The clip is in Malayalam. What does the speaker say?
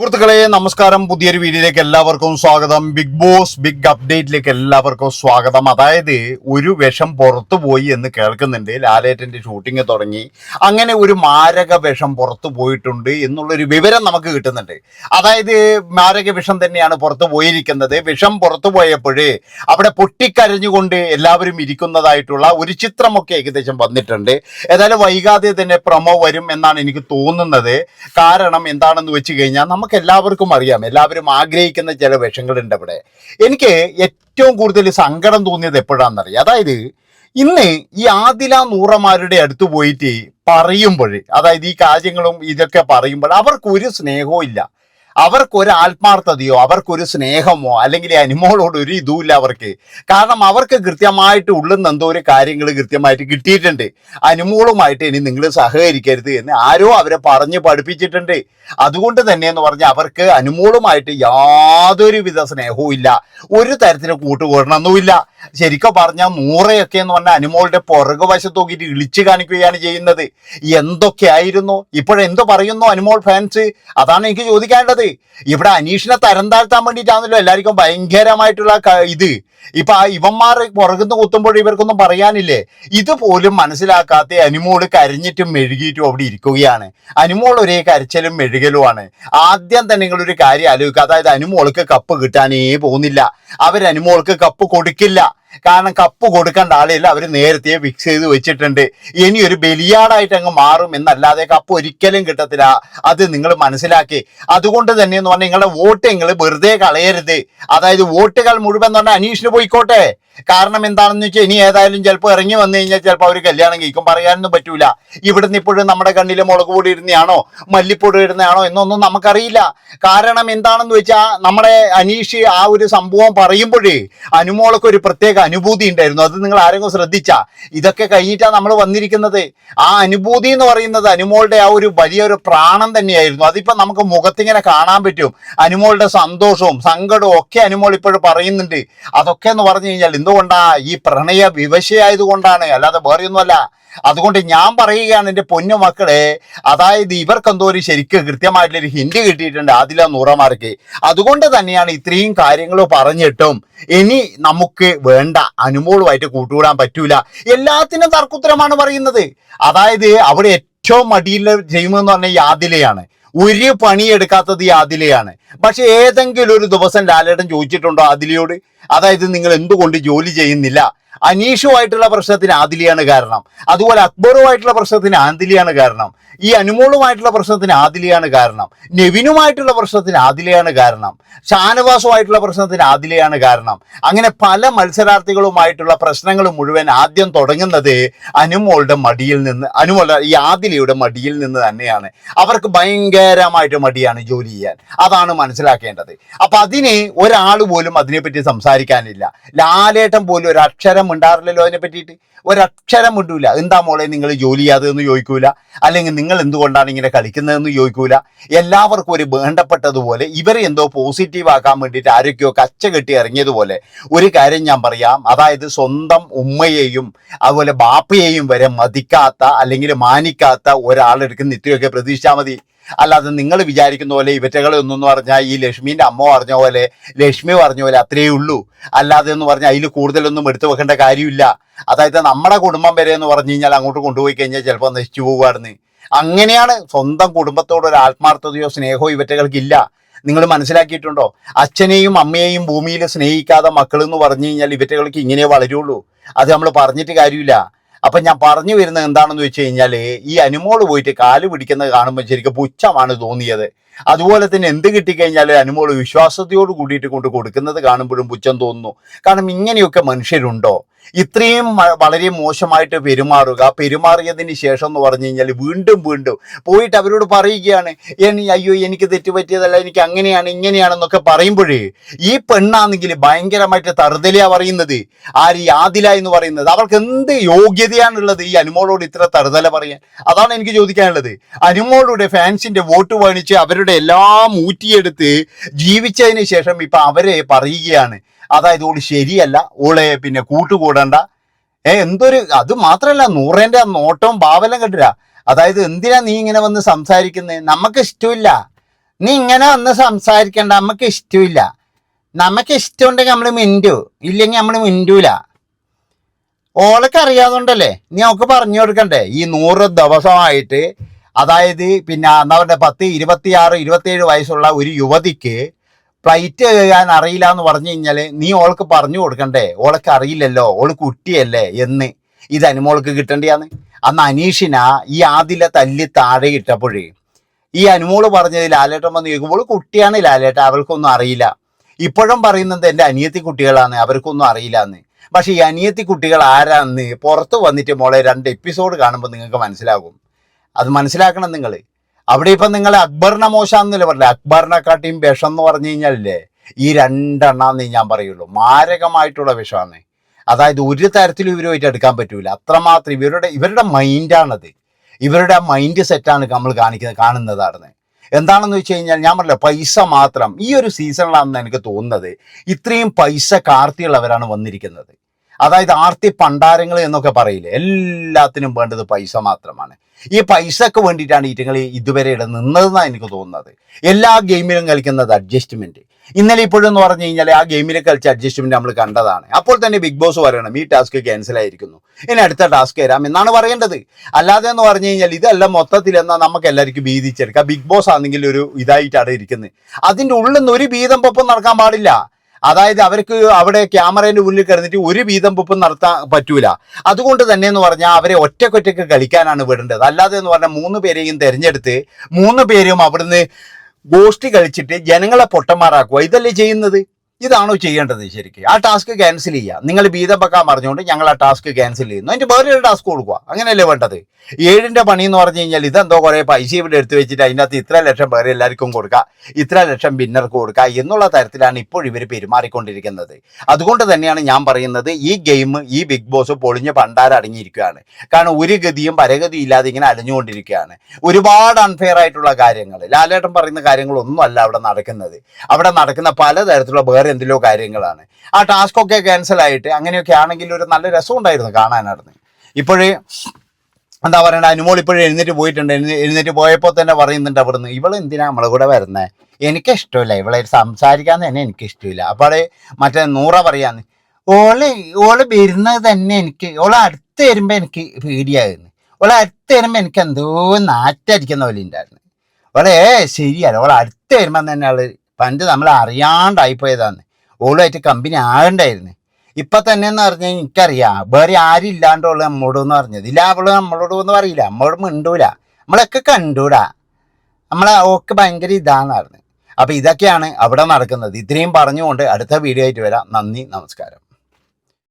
സുഹൃത്തുക്കളെ നമസ്കാരം. പുതിയൊരു വീഡിയോയിലേക്ക് എല്ലാവർക്കും സ്വാഗതം. ബിഗ് ബോസ് ബിഗ് അപ്ഡേറ്റിലേക്ക് എല്ലാവർക്കും സ്വാഗതം. അതായത് ഒരു വിഷം പുറത്തു പോയി എന്ന് കേൾക്കുന്നുണ്ട്. ലാലേട്ടന്റെ ഷൂട്ടിംഗ് തുടങ്ങി. അങ്ങനെ ഒരു മാരക വിഷം പുറത്തു പോയിട്ടുണ്ട് എന്നുള്ളൊരു വിവരം നമുക്ക് കിട്ടുന്നുണ്ട്. അതായത് മാരക വിഷം തന്നെയാണ് പുറത്തു പോയിരിക്കുന്നത്. വിഷം പുറത്തു പോയപ്പോഴേ അവിടെ പൊട്ടിക്കരഞ്ഞുകൊണ്ട് എല്ലാവരും ഇരിക്കുന്നതായിട്ടുള്ള ഒരു ചിത്രമൊക്കെ ഏകദേശം വന്നിട്ടുണ്ട്. ഏതായാലും വൈകാതെ തന്നെ പ്രമോ വരും എന്നാണ് എനിക്ക് തോന്നുന്നത്. കാരണം എന്താണെന്ന് വെച്ച് കഴിഞ്ഞാൽ എല്ലാവർക്കും അറിയാം. എല്ലാവരും ആഗ്രഹിക്കുന്ന ചില വിഷങ്ങളുണ്ട് അവിടെ. എനിക്ക് ഏറ്റവും കൂടുതൽ സങ്കടം തോന്നിയത് എപ്പോഴാണെന്നറിയാം. അതായത് ഇന്ന് ഈ ആദില നൂറമാരുടെ അടുത്ത് പോയിട്ട് പറയുമ്പോൾ അതായത് ഈ കാര്യങ്ങളും ഇതൊക്കെ പറയുമ്പോൾ അവർക്ക് ഒരു സ്നേഹവും ഇല്ല. അവർക്കൊരു ആത്മാർത്ഥതയോ അവർക്കൊരു സ്നേഹമോ അല്ലെങ്കിൽ അനിമോളോട് ഒരു ഇതുമില്ല അവർക്ക്. കാരണം അവർക്ക് കൃത്യമായിട്ട് ഉള്ളുന്ന എന്തോ ഒരു കാര്യങ്ങൾ കൃത്യമായിട്ട് കിട്ടിയിട്ടുണ്ട്. അനുമോളുമായിട്ട് ഇനി നിങ്ങൾ സഹകരിക്കരുത് എന്ന് ആരോ അവരെ പറഞ്ഞ് പഠിപ്പിച്ചിട്ടുണ്ട്. അതുകൊണ്ട് തന്നെ എന്ന് പറഞ്ഞാൽ അവർക്ക് അനുമോളുമായിട്ട് യാതൊരുവിധ സ്നേഹവും ഇല്ല. ഒരു തരത്തിലും കൂട്ടുകൂടണമെന്നുമില്ല. ശരിക്കും പറഞ്ഞാൽ നൂറയൊക്കെ എന്ന് പറഞ്ഞാൽ അനുമോളുടെ പുറകു വശത്ത് നോക്കിയിട്ട് ഇളിച്ചു കാണിക്കുകയാണ് ചെയ്യുന്നത്. എന്തൊക്കെയായിരുന്നു? ഇപ്പോഴെന്തോ പറയുന്നു അനുമോൾ ഫാൻസ് അതാണ് എനിക്ക് ചോദിക്കേണ്ടത് ഇവിടെ അനീഷിനെ തരം താഴ്ത്താൻ വേണ്ടിയിട്ടാണല്ലോ എല്ലാവർക്കും ഭയങ്കരമായിട്ടുള്ള ഇത്. ഇപ്പൊ ആ ഇവന്മാർ പുറകുന്ന് കുത്തുമ്പോൾ ഇവർക്കൊന്നും പറയാനില്ലേ? ഇതുപോലും മനസ്സിലാക്കാത്ത അനിമോൾ കരഞ്ഞിട്ടും മെഴുകിയിട്ടും അവിടെ ഇരിക്കുകയാണ്. അനിമോൾ ഒരേ കരച്ചിലും മെഴുകലുമാണ്. ആദ്യം തന്നെ നിങ്ങളൊരു കാര്യം ആലോചിക്കുക അതായത് അനിമോൾക്ക് കപ്പ് കിട്ടാനേ പോകുന്നില്ല. അവർ അനിമോൾക്ക് കപ്പ് കൊടുക്കില്ല. കാരണം കപ്പ് കൊടുക്കേണ്ട ആളില്ല. അവർ നേരത്തെ ഫിക്സ് ചെയ്ത് വെച്ചിട്ടുണ്ട്. ഇനി ഒരു ബലിയാടായിട്ട് അങ്ങ് മാറും എന്നല്ലാതെ കപ്പ് ഒരിക്കലും കിട്ടത്തില്ല. അത് നിങ്ങൾ മനസ്സിലാക്കി. അതുകൊണ്ട് തന്നെ എന്ന് പറഞ്ഞാൽ നിങ്ങളുടെ വോട്ട് നിങ്ങൾ വെറുതെ കളയരുത്. അതായത് വോട്ടുകൾ മുഴുവൻ പറഞ്ഞാൽ അനീഷിന് പോയിക്കോട്ടെ. കാരണം എന്താണെന്ന് വെച്ചാൽ ഇനി ഏതായാലും ചിലപ്പോൾ ഇറങ്ങി വന്നു കഴിഞ്ഞാൽ ചിലപ്പോൾ അവർ കല്യാണം കഴിക്കും. പറയാനൊന്നും പറ്റൂല. ഇവിടുന്ന് ഇപ്പോഴും നമ്മുടെ കണ്ണിൽ മുളക് പൊടി ഇടുന്നതാണോ മല്ലിപ്പൊടി ഇടുന്നതാണോ എന്നൊന്നും നമുക്കറിയില്ല. കാരണം എന്താണെന്ന് വെച്ചാൽ നമ്മുടെ അനീഷ് ആ ഒരു സംഭവം പറയുമ്പോഴേ അനുമോളൊക്കെ ഒരു പ്രത്യേക അനുഭൂതി ഉണ്ടായിരുന്നു. അത് നിങ്ങൾ ആരെങ്കിലും ശ്രദ്ധിച്ച? ഇതൊക്കെ കഴിഞ്ഞിട്ടാണ് നമ്മൾ വന്നിരിക്കുന്നത്. ആ അനുഭൂതി എന്ന് പറയുന്നത് അനുമോളുടെ ആ ഒരു വലിയൊരു പ്രാണം തന്നെയായിരുന്നു. അതിപ്പോൾ നമുക്ക് മുഖത്തിങ്ങനെ കാണാൻ പറ്റും. അനുമോളുടെ സന്തോഷവും സങ്കടവും ഒക്കെ അനുമോൾ ഇപ്പോഴും പറയുന്നുണ്ട്. അതൊക്കെ എന്ന് പറഞ്ഞു കഴിഞ്ഞാൽ എന്തുകൊണ്ടാ? ഈ പ്രണയ വിവശയായതുകൊണ്ടാണ്. അല്ലാതെ വേറെയൊന്നുമല്ല. അതുകൊണ്ട് ഞാൻ പറയുകയാണ് എന്റെ പൊന്നു മക്കളെ അതായത് ഇവർക്ക് എന്തോ ഒരു ശരിക്ക് കൃത്യമായിട്ടുള്ളൊരു ഹിന്റ് കിട്ടിയിട്ടുണ്ട് ആദില നൂറമാർക്ക്. അതുകൊണ്ട് തന്നെയാണ് ഇത്രയും കാര്യങ്ങൾ പറഞ്ഞിട്ടും ഇനി നമുക്ക് വേണ്ട അനുമോളുമായിട്ട് കൂട്ടുകൂടാൻ പറ്റൂല. എല്ലാത്തിനും തർക്കുത്തരമാണ് പറയുന്നത്. അതായത് അവിടെ ഏറ്റവും മടിയിൽ ചെയ്യുമെന്ന് പറഞ്ഞാൽ യാതിലയാണ്. ഒരു പണിയെടുക്കാത്തത് യാതിലയാണ്. പക്ഷെ ഏതെങ്കിലും ഒരു ദിവസം ലാലേട്ടൻ ചോദിച്ചിട്ടുണ്ടോ ആദിലയോട് അതായത് നിങ്ങൾ എന്തുകൊണ്ട് ജോലി ചെയ്യുന്നില്ല? അനീഷുമായിട്ടുള്ള പ്രശ്നത്തിന് ആദിലിയാണ് കാരണം. അതുപോലെ അക്ബറുമായിട്ടുള്ള പ്രശ്നത്തിന് ആദിലിയാണ് കാരണം. ഈ അനുമോളുമായിട്ടുള്ള പ്രശ്നത്തിന് ആദിലിയാണ് കാരണം. നെവിനുമായിട്ടുള്ള പ്രശ്നത്തിന് ആദിലിയാണ് കാരണം. ഷാനവാസുമായിട്ടുള്ള പ്രശ്നത്തിന് ആദിലിയാണ് കാരണം. അങ്ങനെ പല മത്സരാർത്ഥികളുമായിട്ടുള്ള പ്രശ്നങ്ങൾ മുഴുവൻ ആദ്യം തുടങ്ങുന്നത് അനുമോളുടെ മടിയിൽ നിന്ന് അനുമോൾ ഈ ആദിലയുടെ മടിയിൽ നിന്ന് തന്നെയാണ്. അവർക്ക് ഭയങ്കരമായിട്ട് മടിയാണ് ജോലി ചെയ്യാൻ. അതാണ് മനസ്സിലാക്കേണ്ടത്. അപ്പൊ അതിന് ഒരാൾ പോലും അതിനെപ്പറ്റി സംസാരിക്കാനില്ല. ലാലേട്ടൻ പോലും ഒരു അക്ഷരം ഉണ്ടാറില്ലല്ലോ അതിനെ പറ്റിയിട്ട്. ഒരക്ഷരം ഉണ്ടൂല എന്താ മോളെ നിങ്ങൾ ജോലി ചെയ്യാതെന്ന് ചോദിക്കൂല? അല്ലെങ്കിൽ നിങ്ങൾ എന്തുകൊണ്ടാണ് ഇങ്ങനെ കളിക്കുന്നതെന്ന് ചോദിക്കൂല? എല്ലാവർക്കും ഒരു വേണ്ടപ്പെട്ടതുപോലെ ഇവരെ എന്തോ പോസിറ്റീവ് ആക്കാൻ വേണ്ടിയിട്ട് ആരൊക്കെയോ കച്ച കെട്ടി ഇറങ്ങിയതുപോലെ ഒരു കാര്യം ഞാൻ പറയാം. അതായത് സ്വന്തം ഉമ്മയെയും അതുപോലെ ബാപ്പയെയും വരെ മതിക്കാത്ത അല്ലെങ്കിൽ മാനിക്കാത്ത ഒരാളെടുക്കുന്ന ഇത്രയൊക്കെ പ്രതീക്ഷിച്ചാൽ മതി. അല്ലാതെ നിങ്ങൾ വിചാരിക്കുന്ന പോലെ ഇവറ്റകളെ ഒന്നെന്ന് പറഞ്ഞാൽ ഈ ലക്ഷ്മീന്റെ അമ്മ പറഞ്ഞ പോലെ ലക്ഷ്മി പറഞ്ഞ പോലെ അത്രയേ ഉള്ളൂ. അല്ലാതെ എന്ന് പറഞ്ഞാൽ അതിൽ കൂടുതലൊന്നും എടുത്തു വെക്കേണ്ട കാര്യമില്ല. അതായത് നമ്മുടെ കുടുംബം വരെ എന്ന് പറഞ്ഞു കഴിഞ്ഞാൽ അങ്ങോട്ട് കൊണ്ടുപോയി കഴിഞ്ഞാൽ ചിലപ്പോൾ നശിച്ചു പോകുമായിരുന്നു അങ്ങനെയാണ് സ്വന്തം കുടുംബത്തോട് ഒരു ആത്മാർത്ഥതയോ സ്നേഹമോ ഇവറ്റകൾക്കില്ല നിങ്ങൾ മനസ്സിലാക്കിയിട്ടുണ്ടോ? അച്ഛനെയും അമ്മയെയും ഭൂമിയിൽ സ്നേഹിക്കാതെ മക്കൾ എന്ന് പറഞ്ഞു കഴിഞ്ഞാൽ ഇവറ്റകൾക്ക് ഇങ്ങനെ വളരുള്ളൂ. അത് നമ്മൾ പറഞ്ഞിട്ട് കാര്യമില്ല. അപ്പൊ ഞാൻ പറഞ്ഞു വരുന്നത് എന്താണെന്ന് വെച്ച് കഴിഞ്ഞാൽ ഈ അനുമോൾ പോയിട്ട് കാൽ പിടിക്കുന്നത് കാണുമ്പോൾ ശരിക്കും പുച്ഛമാണ് തോന്നിയത്. അതുപോലെ തന്നെ എന്ത് കിട്ടിക്കഴിഞ്ഞാൽ അനുമോൾ വിശ്വാസത്തോട് കൂടിയിട്ട് കൊണ്ട് കൊടുക്കുന്നത് കാണുമ്പോഴും പുച്ഛം തോന്നുന്നു. കാരണം ഇങ്ങനെയൊക്കെ മനുഷ്യരുണ്ടോ? ഇത്രയും വളരെ മോശമായിട്ട് പെരുമാറുക പെരുമാറിയതിന് ശേഷം എന്ന് പറഞ്ഞു കഴിഞ്ഞാൽ വീണ്ടും വീണ്ടും പോയിട്ട് അവരോട് പറയുകയാണ് "എനി അയ്യോ എനിക്ക് തെറ്റുപറ്റിയതല്ല എനിക്ക് അങ്ങനെയാണ് ഇങ്ങനെയാണെന്നൊക്കെ പറയുമ്പോഴേ ഈ പെണ്ണാണെങ്കിൽ ഭയങ്കരമായിട്ട് തറുതലയാ പറയുന്നത്. ആര് യാതില എന്ന് പറയുന്നത്. അവർക്ക് എന്ത് യോഗ്യതയാണുള്ളത് ഈ അനുമോളോട് ഇത്ര തറുതല പറയാൻ? അതാണ് എനിക്ക് ചോദിക്കാനുള്ളത്. അനുമോളുടെ ഫാൻസിന്റെ വോട്ട് വാങ്ങിച്ച് അവരുടെ എല്ലാം ഊറ്റിയെടുത്ത് ജീവിച്ചതിന് ശേഷം ഇപ്പം അവരെ പറയുകയാണ്. അതായത് ഓൾ ശരിയല്ല ഓളെ പിന്നെ കൂട്ടുകൂടണ്ട. ഏ എന്തൊരു അത് മാത്രല്ല നൂറേന്റെ ആ നോട്ടവും ഭാവലം കണ്ടില്ല അതായത് എന്തിനാ നീ ഇങ്ങനെ വന്ന് സംസാരിക്കുന്നത് നമുക്ക് ഇഷ്ടമില്ല നീ ഇങ്ങനെ വന്ന് സംസാരിക്കണ്ട നമുക്ക് ഇഷ്ടമില്ല നമുക്ക് ഇഷ്ടമുണ്ടെങ്കിൽ നമ്മൾ മിണ്ടു ഇല്ലെങ്കിൽ നമ്മൾ മിണ്ടൂല. ഓളൊക്കെ അറിയാതുകൊണ്ടല്ലേ നീ അവൾക്ക് പറഞ്ഞു കൊടുക്കണ്ടേ? ഈ നൂറ് ദിവസമായിട്ട് അതായത് പിന്നെ അന്നവരുടെ പത്ത് ഇരുപത്തിയാറ് ഇരുപത്തിയേഴ് വയസ്സുള്ള ഒരു യുവതിക്ക് ഫ്ലൈറ്റ് കയറാൻ അറിയില്ല എന്ന് പറഞ്ഞു കഴിഞ്ഞാൽ നീ ഓൾക്ക് പറഞ്ഞു കൊടുക്കണ്ടേ? ഓൾക്ക് അറിയില്ലല്ലോ ഓൾ കുട്ടിയല്ലേ എന്ന്. ഇത് അനുമോൾക്ക് കിട്ടേണ്ടിയാന്ന് അന്ന് അനീഷിന ഈ ആദില തല്ലി താഴെ ഇട്ടപ്പോഴേ ഈ അനുമോൾ പറഞ്ഞത് ലാലേട്ടൻ വന്ന് ചോദിക്കുമ്പോൾ കുട്ടിയാണ് ലാലേട്ട അവൾക്കൊന്നും അറിയില്ല. ഇപ്പോഴും പറയുന്നത് എന്റെ അനിയത്തി കുട്ടികളാണ് അവർക്കൊന്നും അറിയില്ല എന്ന് പക്ഷെ ഈ അനിയത്തി കുട്ടികൾ ആരാന്ന് പുറത്ത് വന്നിട്ട് മോളെ രണ്ട് എപ്പിസോഡ് കാണുമ്പോൾ നിങ്ങൾക്ക് മനസ്സിലാകും. അത് മനസ്സിലാക്കണം നിങ്ങൾ അവിടെ ഇപ്പം നിങ്ങൾ അക്ബറിനെ മോശാന്നല്ലേ പറഞ്ഞില്ല അക്ബറിനെക്കാട്ടിയും വിഷം എന്ന് പറഞ്ഞു കഴിഞ്ഞാലല്ലേ ഈ രണ്ടെണ്ണാന്നേ ഞാൻ പറയുള്ളൂ. മാരകമായിട്ടുള്ള വിഷമാണ്. അതായത് ഒരു തരത്തിലും ഇവരുമായിട്ട് എടുക്കാൻ പറ്റൂല. അത്രമാത്രം ഇവരുടെ ഇവരുടെ മൈൻഡാണത്. ഇവരുടെ മൈൻഡ് സെറ്റാണ് നമ്മൾ കാണിക്കുന്നത് കാണുന്നതാണ് എന്താണെന്ന് വെച്ച് കഴിഞ്ഞാൽ ഞാൻ പറഞ്ഞില്ല പൈസ മാത്രം. ഈ ഒരു സീസണിലാണെന്ന് എനിക്ക് തോന്നുന്നത്. ഇത്രയും പൈസ കാർത്തിയുള്ളവരാണ് വന്നിരിക്കുന്നത്. അതായത് ആർത്തി പണ്ടാരങ്ങൾ എന്നൊക്കെ പറയില്ലേ? എല്ലാത്തിനും വേണ്ടത് പൈസ മാത്രമാണ്. ഈ പൈസക്ക് വേണ്ടിയിട്ടാണ് ഈറ്റങ്ങൾ ഇതുവരെ ഇവിടെ നിന്നതെന്നാണ് എനിക്ക് തോന്നുന്നത്. എല്ലാ ഗെയിമിലും കളിക്കുന്നത് അഡ്ജസ്റ്റ്മെന്റ് ഇന്നലെ ഇപ്പോഴും എന്ന് പറഞ്ഞു കഴിഞ്ഞാൽ ആ ഗെയിമിലെ കളിച്ച അഡ്ജസ്റ്റ്മെന്റ് നമ്മൾ കണ്ടതാണ്. അപ്പോൾ തന്നെ ബിഗ് ബോസ് പറയണം ഈ ടാസ്ക് ക്യാൻസൽ ആയിരിക്കുന്നു. ഇനി അടുത്ത ടാസ്ക് തരാം എന്നാണ് പറയേണ്ടത്. അല്ലാതെ എന്ന് പറഞ്ഞു കഴിഞ്ഞാൽ ഇതല്ല മൊത്തത്തിൽ എന്നാൽ നമുക്ക് എല്ലാവർക്കും ഭീതിച്ചെടുക്കാം ബിഗ് ബോസ് ആണെങ്കിൽ ഒരു ഇതായിട്ടാണ് ഇരിക്കുന്നത്. അതിന്റെ ഉള്ളിൽ നിന്ന് ഒരു വീതം പൊപ്പം നടക്കാൻ പാടില്ല. അതായത് അവർക്ക് അവിടെ ക്യാമറേന്റെ മുന്നിൽ കിടന്നിട്ട് ഒരു വീതം പൊപ്പം നടത്താൻ പറ്റൂല. അതുകൊണ്ട് തന്നെ എന്ന് പറഞ്ഞാൽ അവരെ ഒറ്റക്കൊറ്റക്ക് കളിക്കാനാണ് വിടേണ്ടത്. അല്ലാതെ എന്ന് പറഞ്ഞാൽ മൂന്ന് പേരെയും തിരഞ്ഞെടുത്ത് മൂന്ന് പേരും അവിടുന്ന് ഗോഷ്ടി കളിച്ചിട്ട് ജനങ്ങളെ പൊട്ടന്മാരാക്കുക. ഇതല്ലേ ചെയ്യുന്നത്? ഇതാണോ ചെയ്യേണ്ടത് ശരിക്കും? ആ ടാസ്ക് ക്യാൻസൽ ചെയ്യുക നിങ്ങൾ ബീതം വെക്കാൻ പറഞ്ഞുകൊണ്ട് ഞങ്ങൾ ആ ടാസ്ക് ക്യാൻസൽ ചെയ്യുന്നു. അതിന്റെ വേറെ ഒരു ടാസ്ക് കൊടുക്കുക. അങ്ങനെയല്ലേ വേണ്ടത്? ഏഴിന്റെ പണി എന്ന് പറഞ്ഞു കഴിഞ്ഞാൽ ഇതെന്തോ കുറേ പൈസ ഇവിടെ എടുത്തു വെച്ചിട്ട് അതിനകത്ത് ഇത്ര ലക്ഷം വേറെ എല്ലാവർക്കും കൊടുക്കുക. ഇത്ര ലക്ഷം ഭിന്നർക്ക് കൊടുക്കുക എന്നുള്ള തരത്തിലാണ് ഇപ്പോൾ ഇവർ പെരുമാറിക്കൊണ്ടിരിക്കുന്നത്. അതുകൊണ്ട് തന്നെയാണ് ഞാൻ പറയുന്നത് ഈ ഗെയിം ഈ ബിഗ് ബോസ് പൊളിഞ്ഞ് പണ്ടാരം അടങ്ങിയിരിക്കുകയാണ്. കാരണം ഒരു ഗതിയും പരഗതിയും ഇല്ലാതെ ഇങ്ങനെ അലഞ്ഞുകൊണ്ടിരിക്കുകയാണ്. ഒരുപാട് അൺഫെയർ ആയിട്ടുള്ള കാര്യങ്ങൾ. ലാലേട്ടൻ പറയുന്ന കാര്യങ്ങളൊന്നും അല്ല അവിടെ നടക്കുന്നത്. അവിടെ നടക്കുന്ന പലതരത്തിലുള്ള വേറെ എന്തിലോ കാര്യങ്ങളാണ്. ആ ടാസ്ക് ഒക്കെ ക്യാൻസൽ ആയിട്ട് അങ്ങനെയൊക്കെ ആണെങ്കിൽ ഒരു നല്ല രസം ഉണ്ടായിരുന്നു കാണാനായിരുന്നു. ഇപ്പോഴേ എന്താ പറയണ്ട അനുമോൾ ഇപ്പോഴും എഴുന്നേറ്റ് പോയിട്ടുണ്ട്. എഴുന്നേ- എഴുന്നേറ്റ് പോയപ്പോൾ തന്നെ പറയുന്നുണ്ട് അവിടുന്ന് ഇവൾ എന്തിനാ നമ്മളെ കൂടെ വരുന്നത് എനിക്ക് ഇഷ്ടമില്ല ഇവളെ സംസാരിക്കാൻ തന്നെ എനിക്ക് ഇഷ്ടമില്ല അപ്പോൾ മറ്റേ നൂറ പറയാന്ന് ഓളെ ഓൾ വരുന്നത് തന്നെ എനിക്ക് ഓളെ അടുത്ത് വരുമ്പോൾ എനിക്ക് പേടിയായിരുന്നു ഓളെ അടുത്ത് വരുമ്പോൾ എനിക്ക് എന്തോ നാറ്റടിക്കുന്ന പോലെ ഉണ്ടായിരുന്നു. ഓളെ ശരിയല്ല ഓളെ അടുത്ത് വരുമ്പോൾ തന്നെ അവൾ പണ്ട് നമ്മൾ അറിയാണ്ടായിപ്പോയതാണ് ഓളുമായിട്ട് കമ്പനി ആകണ്ടായിരുന്നു. ഇപ്പൊ തന്നെ എന്ന് പറഞ്ഞാൽ എനിക്കറിയാം. വേറെ ആരും ഇല്ലാണ്ടുള്ള എന്ന് പറഞ്ഞത്. ഇല്ല അവൾ നമ്മളോട് ഒന്നും അറിയില്ല നമ്മളോട് മിണ്ടൂല. നമ്മളൊക്കെ കണ്ടൂടാ. നമ്മളെ ഓക്ക് ഭയങ്കര ഇതാന്ന് പറഞ്ഞു. അപ്പൊ ഇതൊക്കെയാണ് അവിടെ നടക്കുന്നത്. ഇത്രയും പറഞ്ഞുകൊണ്ട് അടുത്ത വീഡിയോ ആയിട്ട് വരാം. നന്ദി നമസ്കാരം.